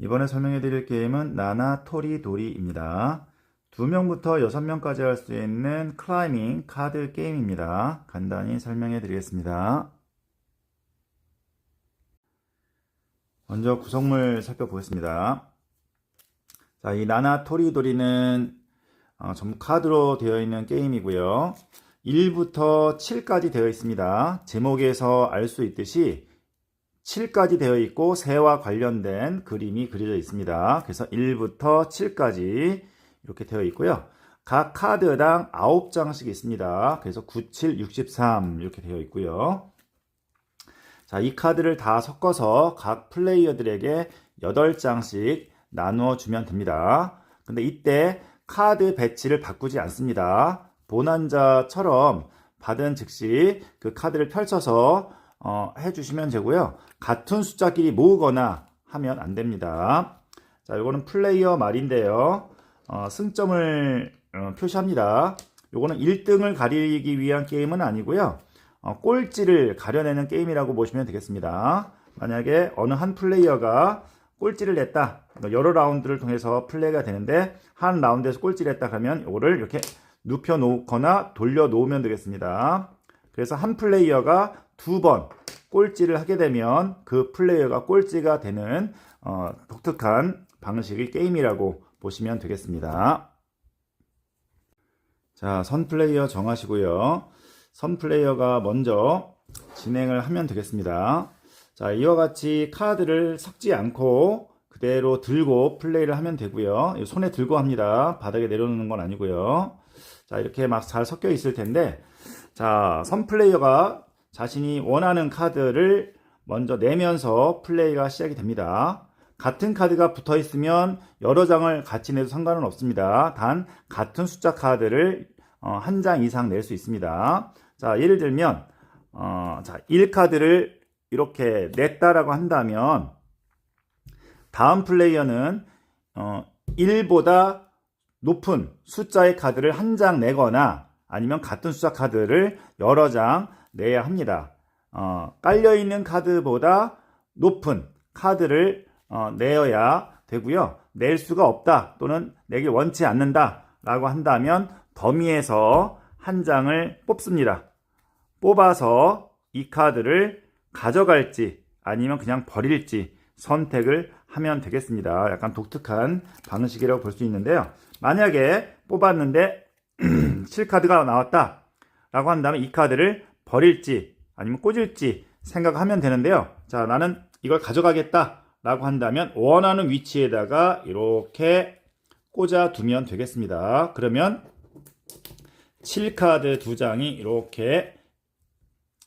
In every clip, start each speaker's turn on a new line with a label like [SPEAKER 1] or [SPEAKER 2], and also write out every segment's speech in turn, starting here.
[SPEAKER 1] 이번에 설명해 드릴 게임은 나나 토리 도리입니다. 2명부터 6명까지 할 수 있는 클라이밍 카드 게임입니다. 간단히 설명해 드리겠습니다. 먼저 구성물 살펴보겠습니다. 자, 이 나나 토리 도리는 어, 전부 카드로 되어 있는 게임이고요. 1부터 7까지 되어 있습니다. 제목에서 알 수 있듯이 7까지 되어 있고 새와 관련된 그림이 그려져 있습니다. 그래서 1부터 7까지 이렇게 되어 있고요. 각 카드당 9장씩 있습니다. 그래서 9, 7, 63 이렇게 되어 있고요. 자, 이 카드를 다 섞어서 각 플레이어들에게 8장씩 나누어 주면 됩니다. 근데 이때 카드 배치를 바꾸지 않습니다. bonan자처럼 받은 즉시 그 카드를 펼쳐서 어, 해주시면 되고요. 같은 숫자끼리 모으거나 하면 안 됩니다. 자, 이거는 플레이어 말인데요. 어, 승점을 어, 표시합니다. 요거는 1등을 가리기 위한 게임은 아니고요. 어, 꼴찌를 가려내는 게임이라고 보시면 되겠습니다. 만약에 어느 한 플레이어가 꼴찌를 냈다. 그러니까 여러 라운드를 통해서 플레이가 되는데 한 라운드에서 꼴찌를 했다 그러면 이거를 이렇게 눕혀 놓거나 돌려 놓으면 되겠습니다. 그래서 한 플레이어가 두 번 꼴찌를 하게 되면 그 플레이어가 꼴찌가 되는 어, 독특한 방식의 게임이라고 보시면 되겠습니다. 자, 선 플레이어 정하시고요. 선 플레이어가 먼저 진행을 하면 되겠습니다. 자, 이와 같이 카드를 섞지 않고 그대로 들고 플레이를 하면 되고요. 손에 들고 합니다. 바닥에 내려놓는 건 아니고요. 자, 이렇게 막 잘 섞여 있을 텐데, 자, 선 플레이어가 자신이 원하는 카드를 먼저 내면서 플레이가 시작이 됩니다. 같은 카드가 붙어 있으면 여러 장을 같이 내도 상관은 없습니다. 단 같은 숫자 카드를 어, 한장 이상 낼 수 있습니다. 자, 예를 들면 어, 자, 1카드를 이렇게 냈다라고 한다면 다음 플레이어는 어, 1보다 높은 숫자의 카드를 한 장 내거나 아니면 같은 숫자 카드를 여러 장 내야 합니다. 어, 깔려있는 카드보다 높은 카드를 어, 내어야 되고요. 낼 수가 없다 또는 내기 원치 않는다 라고 한다면 더미에서 한 장을 뽑습니다. 뽑아서 이 카드를 가져갈지 아니면 그냥 버릴지 선택을 하면 되겠습니다. 약간 독특한 방식이라고 볼 수 있는데요. 만약에 뽑았는데 7카드가 나왔다 라고 한다면 이 카드를 버릴지 아니면 꽂을지 생각하면 되는데요. 자, 나는 이걸 가져가겠다 라고 한다면 원하는 위치에다가 이렇게 꽂아 두면 되겠습니다. 그러면 7카드 두 장이 이렇게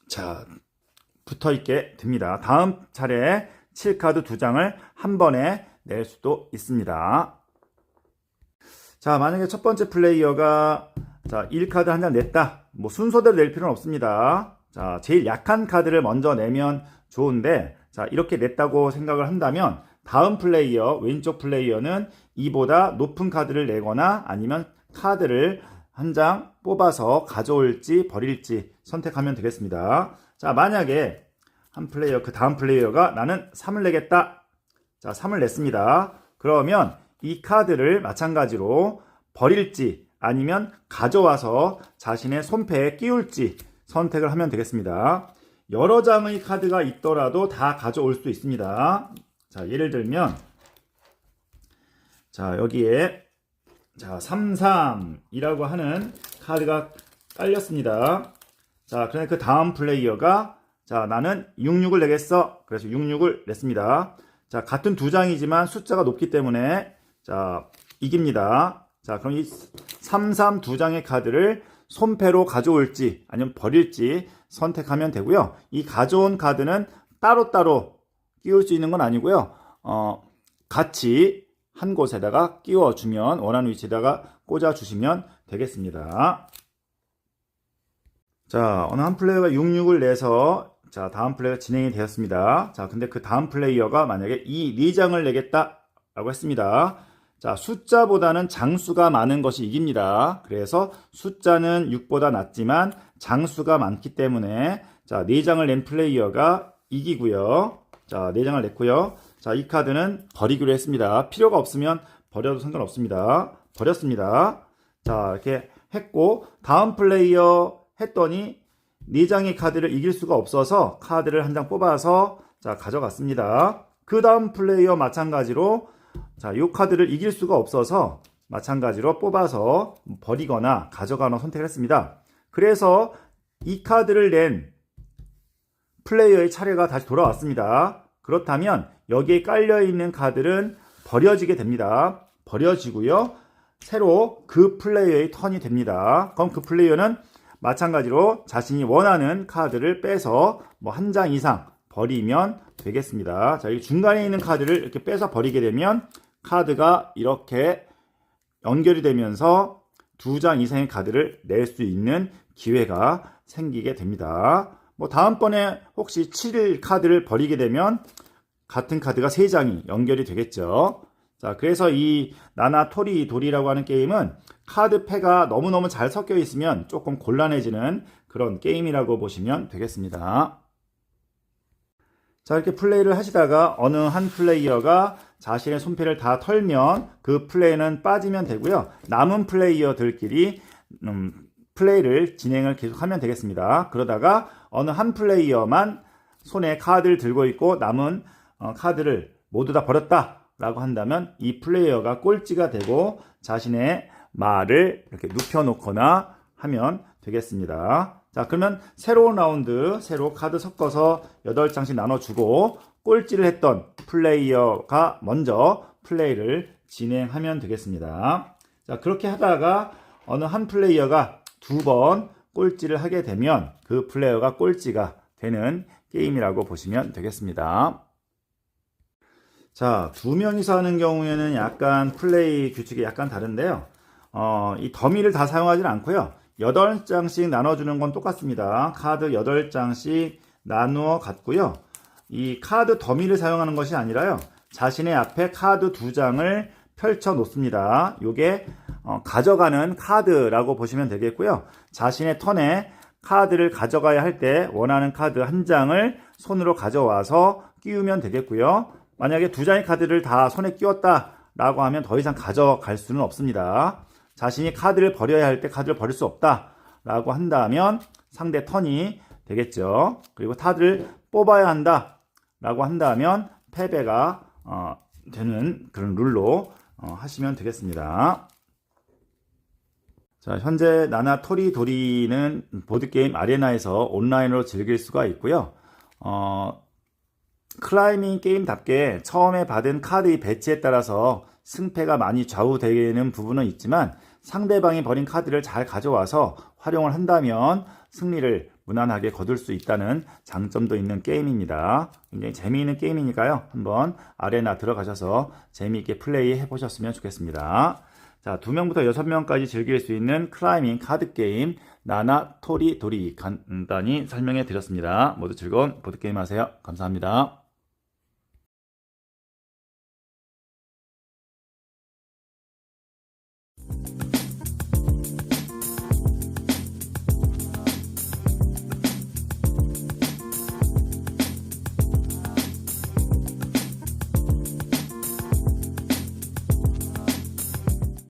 [SPEAKER 1] 자, 붙어 있게 됩니다. 다음 차례 7카드 두 장을 한 번에 낼 수도 있습니다. 자, 만약에 첫 번째 플레이어가 자, 1카드 한 장 냈다. 뭐 순서대로 낼 필요는 없습니다. 자, 제일 약한 카드를 먼저 내면 좋은데 자, 이렇게 냈다고 생각을 한다면 다음 플레이어, 왼쪽 플레이어는 이보다 높은 카드를 내거나 아니면 카드를 한 장 뽑아서 가져올지 버릴지 선택하면 되겠습니다. 자, 만약에 한 플레이어, 그 다음 플레이어가 나는 3을 내겠다. 자, 3을 냈습니다. 그러면 이 카드를 마찬가지로 버릴지 아니면 가져와서 자신의 손패에 끼울지 선택을 하면 되겠습니다. 여러 장의 카드가 있더라도 다 가져올 수 있습니다. 자, 예를 들면, 자, 여기에, 자, 33이라고 하는 카드가 깔렸습니다. 자, 그러면 그 다음 플레이어가, 자, 나는 66을 내겠어. 그래서 66을 냈습니다. 자, 같은 두 장이지만 숫자가 높기 때문에, 자, 이깁니다. 자, 그럼 이 33 두 장의 카드를 손패로 가져올지 아니면 버릴지 선택하면 되고요. 이 가져온 카드는 따로따로 끼울 수 있는 건 아니고요. 어, 같이 한 곳에다가 끼워주면 원하는 위치에다가 꽂아주시면 되겠습니다. 자, 어느 한 플레이어가 66을 내서 자, 다음 플레이가 진행이 되었습니다. 자, 근데 그 다음 플레이어가 만약에 이 4장을 내겠다 라고 했습니다. 자, 숫자보다는 장수가 많은 것이 이깁니다. 그래서 숫자는 6보다 낮지만 장수가 많기 때문에 자, 4장을 낸 플레이어가 이기고요. 자, 4장을 냈고요. 자, 이 카드는 버리기로 했습니다. 필요가 없으면 버려도 상관없습니다. 버렸습니다. 자, 이렇게 했고 다음 플레이어 했더니 4장의 카드를 이길 수가 없어서 카드를 한 장 뽑아서 자, 가져갔습니다. 그 다음 플레이어 마찬가지로 자, 이 카드를 이길 수가 없어서 마찬가지로 뽑아서 버리거나 가져가거나 선택을 했습니다. 그래서 이 카드를 낸 플레이어의 차례가 다시 돌아왔습니다. 그렇다면 여기에 깔려 있는 카드는 버려지게 됩니다. 버려지고요. 새로 그 플레이어의 턴이 됩니다. 그럼 그 플레이어는 마찬가지로 자신이 원하는 카드를 빼서 뭐 한 장 이상 버리면 되겠습니다. 자, 이 중간에 있는 카드를 이렇게 빼서 버리게 되면 카드가 이렇게 연결이 되면서 두 장 이상의 카드를 낼 수 있는 기회가 생기게 됩니다. 뭐 다음번에 혹시 7일 카드를 버리게 되면 같은 카드가 3장이 연결이 되겠죠. 자, 그래서 이 나나 토리 돌이라고 하는 게임은 카드 패가 너무너무 잘 섞여 있으면 조금 곤란해지는 그런 게임이라고 보시면 되겠습니다. 자, 이렇게 플레이를 하시다가 어느 한 플레이어가 자신의 손패를 다 털면 그 플레이는 빠지면 되고요. 남은 플레이어들끼리 음, 플레이를 진행을 계속하면 되겠습니다. 그러다가 어느 한 플레이어만 손에 카드를 들고 있고 남은 어, 카드를 모두 다 버렸다 라고 한다면 이 플레이어가 꼴찌가 되고 자신의 말을 이렇게 눕혀놓거나 하면 되겠습니다. 자, 그러면 새로운 라운드, 새로 카드 섞어서 8장씩 나눠주고 꼴찌를 했던 플레이어가 먼저 플레이를 진행하면 되겠습니다. 자, 그렇게 하다가 어느 한 플레이어가 두 번 꼴찌를 하게 되면 그 플레이어가 꼴찌가 되는 게임이라고 보시면 되겠습니다. 자, 두 명이서 하는 경우에는 약간 플레이 규칙이 약간 다른데요. 어, 이 더미를 다 사용하지는 않고요. 8장씩 나눠주는 건 똑같습니다. 카드 8장씩 나누어 갔고요. 이 카드 더미를 사용하는 것이 아니라요. 자신의 앞에 카드 두 장을 펼쳐 놓습니다. 요게 어, 가져가는 카드라고 보시면 되겠고요. 자신의 턴에 카드를 가져가야 할 때 원하는 카드 한 장을 손으로 가져와서 끼우면 되겠고요. 만약에 두 장의 카드를 다 손에 끼웠다라고 하면 더 이상 가져갈 수는 없습니다. 자신이 카드를 버려야 할 때 카드를 버릴 수 없다라고 한다면 상대 턴이 되겠죠. 그리고 카드를 뽑아야 한다라고 한다면 패배가 어, 되는 그런 룰로 어, 하시면 되겠습니다. 자, 현재 나나 토리 도리는 보드게임 아레나에서 온라인으로 즐길 수가 있고요. 어, 클라이밍 게임답게 처음에 받은 카드의 배치에 따라서 승패가 많이 좌우되는 부분은 있지만 상대방이 버린 카드를 잘 가져와서 활용을 한다면 승리를 무난하게 거둘 수 있다는 장점도 있는 게임입니다. 굉장히 재미있는 게임이니까요. 한번 아레나 들어가셔서 재미있게 플레이 해보셨으면 좋겠습니다. 자, 2명부터 6명까지 즐길 수 있는 클라이밍 카드 게임 나나 토리 도리 간단히 설명해 드렸습니다. 모두 즐거운 보드게임 하세요. 감사합니다.